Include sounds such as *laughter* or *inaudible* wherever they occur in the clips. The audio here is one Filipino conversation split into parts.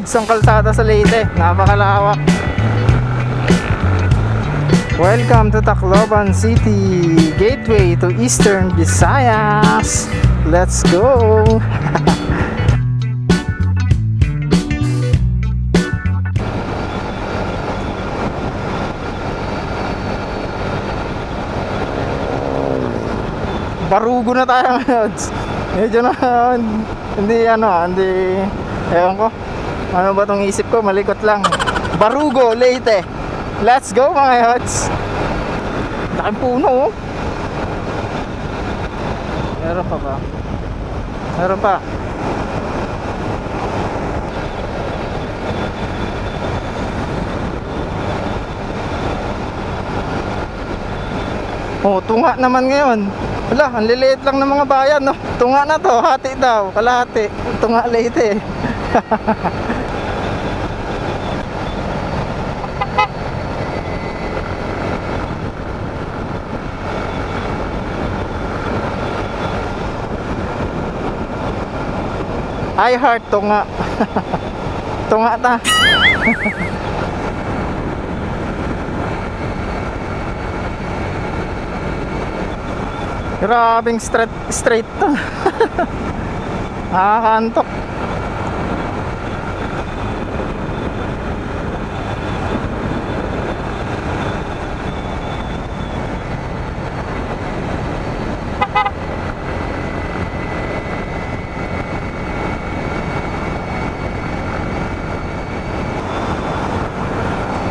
goods ang kalsada sa Leyte. Napakalawak. Welcome to Tacloban City, gateway to Eastern Visayas. Let's go! *laughs* Barugo na tayo *laughs* ngayon. Medyo na *laughs* hindi ano, hindi ewan ko. Ano ba tong isip ko? Malikot lang. Barugo, Leyte. Let's go mga yots. Laking puno oh. Meron pa ba? Meron pa. Oh, tunga naman ngayon. Wala, ang liliit lang ng mga bayan, no? Tunga na to, hati daw, kalahati. Tunga Leyte. *laughs* I heart tunga. *laughs* tunga ta. *laughs* Grabing straight *laughs* straight to. Nakakantok.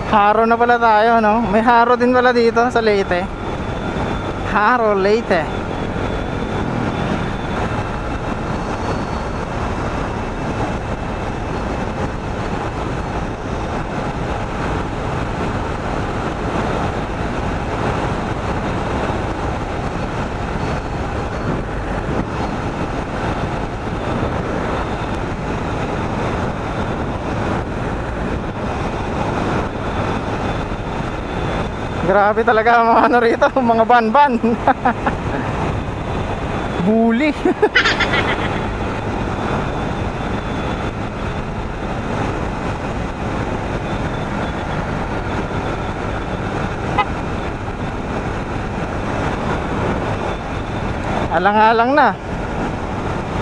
Haro na pala tayo, no? May haro din pala dito sa Leyte. Haro, Leyte. Grabe talaga mga ano rito, *laughs* mga ban-ban. *laughs* Bully. *laughs* Alang-alang na.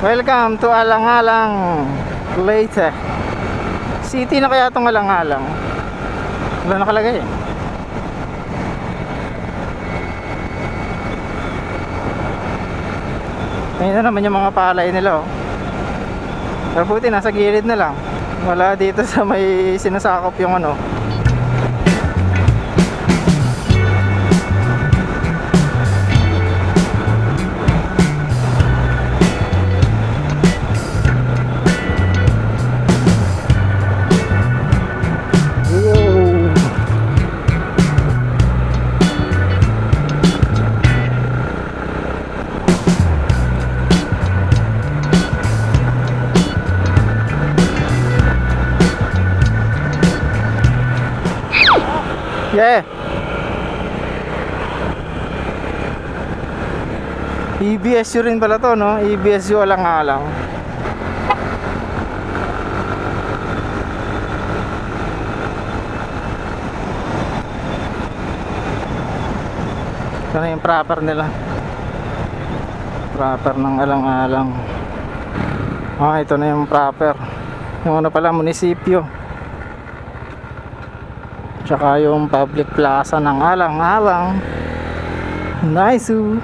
Welcome to Alang-alang Leyte. City na kaya itong Alang-alang? Wala nakalagay eh. Ayun na naman yung mga palay nila oh. Pero buti nasa gilid na lang. Wala dito sa may sinasakop yung ano. Yeah. EBSU rin pala to, no? EBSU alang-alang. Ito na yung proper nila. Proper ng alang-alang. Ah, ito na yung proper. Yung ano pala, munisipyo. Tsaka yung public plaza ng alang-alang. Nice oh.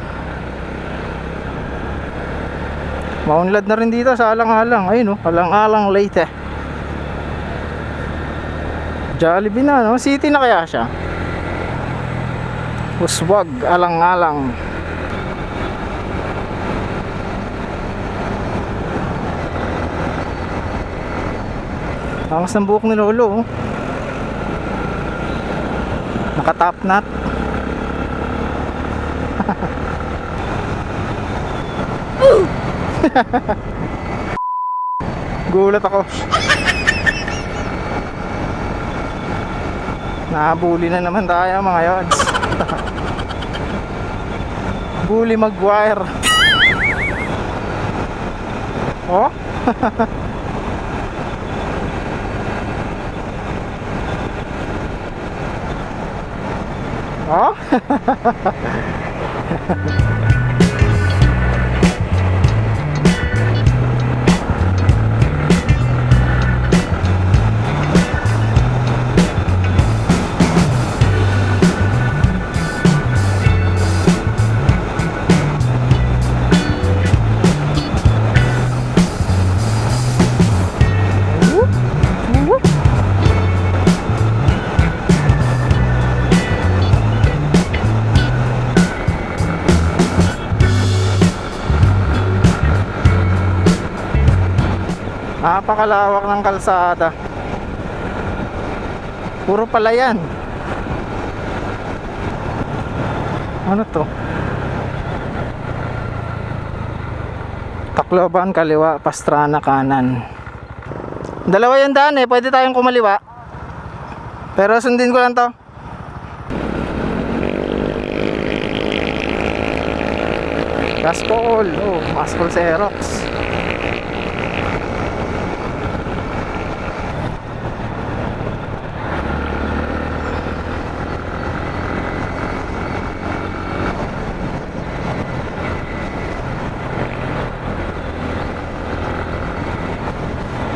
Maunlad na rin dito sa alang-alang. Ayun oh, alang-alang Leyte. Jollibee na no? City na kaya siya? Uswag, alang-alang. Angas ng buhok ni Lolo oh. Naka-top knot. *laughs* Gulat ako. Nabuli na naman tayo mga yods. *laughs* Bully Maguire. Oh? *laughs* Ha ha ha ha ha. Napakalawak ng kalsada. Puro pala yan. Ano to? Tacloban kaliwa, Pastrana kanan. Dalawa yung daan eh, pwede tayong kumaliwa. Pero sundin ko lang to. Gaskol, oh, Maskol Xerox.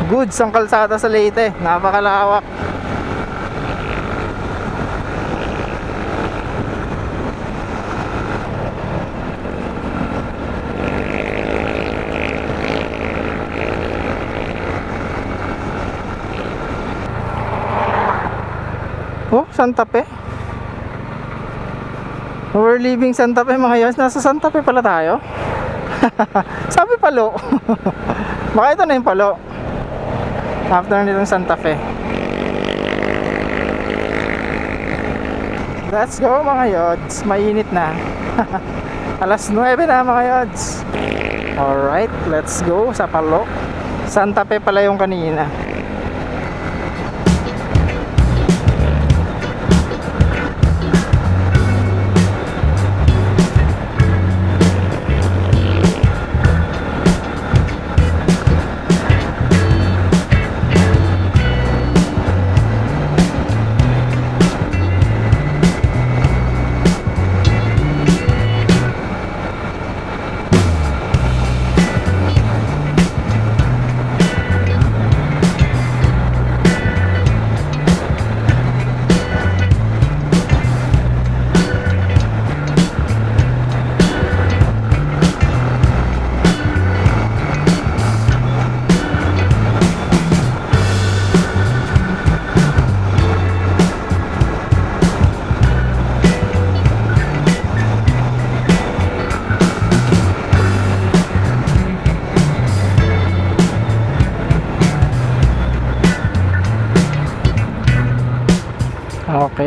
Goods ang kalsada sa Leyte. Napakalawak. Oh, Santa Fe. We're leaving Santa Fe mga yos. Nasa Santa Fe pala tayo. *laughs* Sabi palo. *laughs* Baka ito na yung palo after nitong Santa Fe. Let's go mga yods. Mainit na. *laughs* Alas 9 na mga yods. Alright let's go sa Palo. Santa Fe pala yung kanina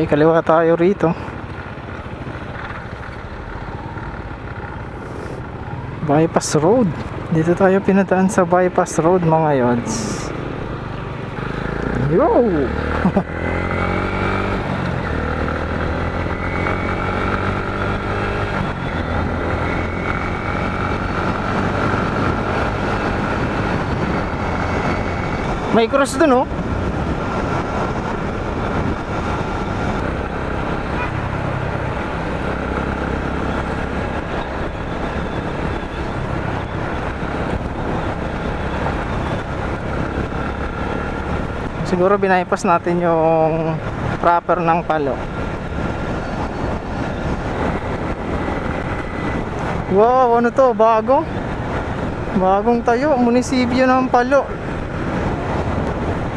Okay, kaliwa tayo rito. Bypass Road. Dito tayo pinadaan sa Bypass Road mga yods. Yo! *laughs* May cross dun oh. Siguro binaypas natin yung proper ng palo. Wow ano to? Bago? Bagong tayo. Munisipyo ng palo.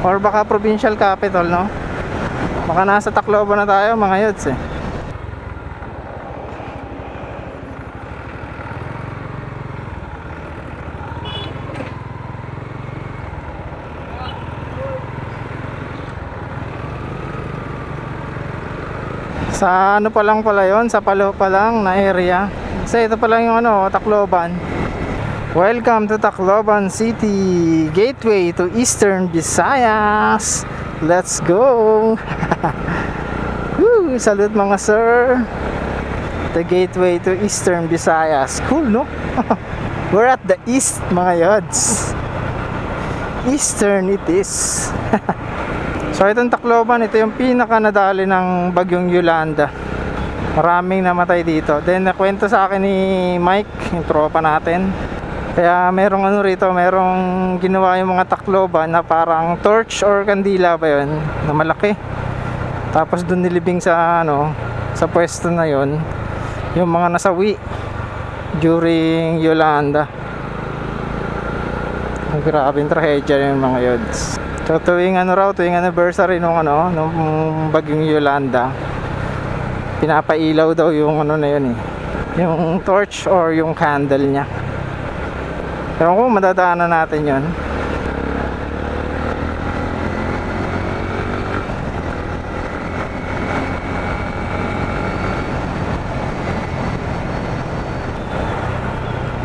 Or baka provincial capital no? Baka nasa Tacloban na tayo mga yods eh Sa ano pa lang pala yon sa Palo pa lang na area. Kasi ito pa lang yung ano, Tacloban. Welcome to Tacloban City, gateway to Eastern Visayas. Let's go! *laughs* Woo, salute mga sir. The gateway to Eastern Visayas. Cool, no? *laughs* We're at the east, mga yods. Eastern it is. *laughs* So itong Tacloban, ito yung pinaka nadali ng bagyong Yolanda. Maraming namatay dito. Then nakwento sa akin ni Mike, yung tropa natin. Kaya merong ano rito, merong ginawa yung mga takloban na parang torch or kandila ba yun, na malaki. Tapos doon nilibing sa ano, sa pwesto na yon yung mga nasawi during Yolanda. Ang grabing trahedya yung mga yods. So tuwing ano raw, tuwing anniversary nung ano, nung bagyong Yolanda, pinapailaw daw yung ano na yun eh. Yung torch or yung candle niya. Ewan ko, madadaanan natin yon.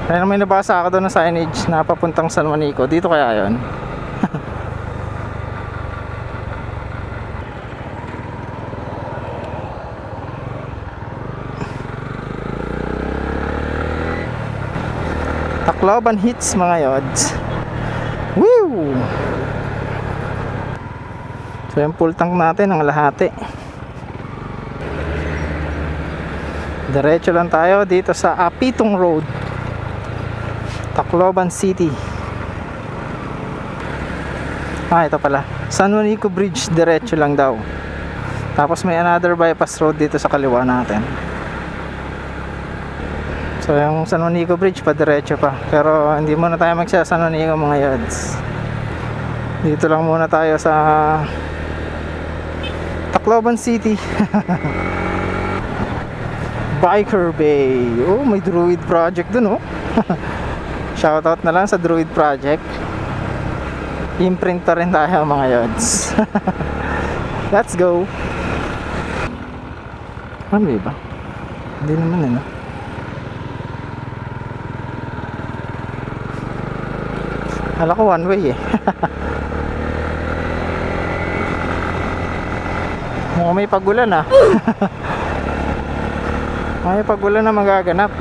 Kaya may nabasa ako doon na signage na papuntang San Juanico. Dito kaya yon? Tacloban hits mga yods. Woo! So yung full tank natin ang lahati. Diretso lang tayo dito sa Apitong Road. Tacloban City. Ah, ito pala. San Juanico Bridge, diretso lang daw. Tapos may another bypass road dito sa kaliwa natin. So yung San Juanico Bridge pa diretso pa. Pero hindi muna tayo magsa San Juanico mga yods. Dito lang muna tayo sa Tacloban City. *laughs* Biker Bay. Oh, may Druid project dun oh. *laughs* Shoutout na lang sa Druid project. Imprint na rin tayo mga yods. *laughs* Let's go. Ano ba? Hindi naman eh no? Kala ko one way eh. *laughs* Mukhang may pagulan ah. *laughs* may pagulan na magaganap.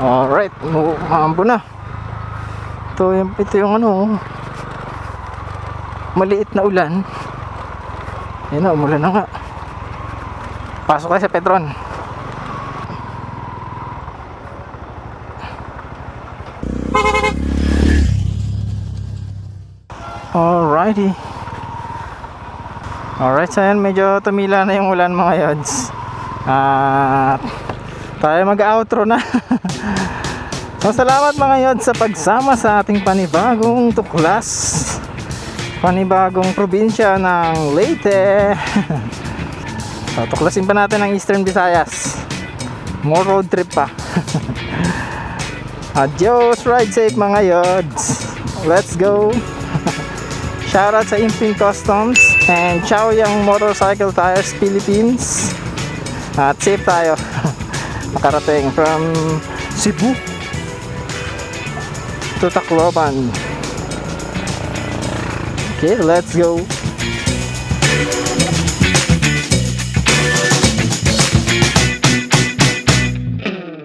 Alright, maambo na. Ito yung, ito yung ano, maliit na ulan. Ayun na, umulan na nga. Pasok tayo sa Petron. Alrighty. Alright, so yan, medyo tumila na yung ulan mga yods. At tayo mag-outro na. *laughs* so salamat mga yods sa pagsama sa ating panibagong tuklas. Panibagong probinsya ng Leyte. *laughs* so tuklasin pa natin ang Eastern Visayas. More road trip pa. *laughs* Adios, ride safe mga yods. Let's go. Shoutout sa Imping Customs and Chow Yang Motorcycle Tires Philippines. At safe tayo. *laughs* Makarating from Cebu to Tacloban. Okay, let's go.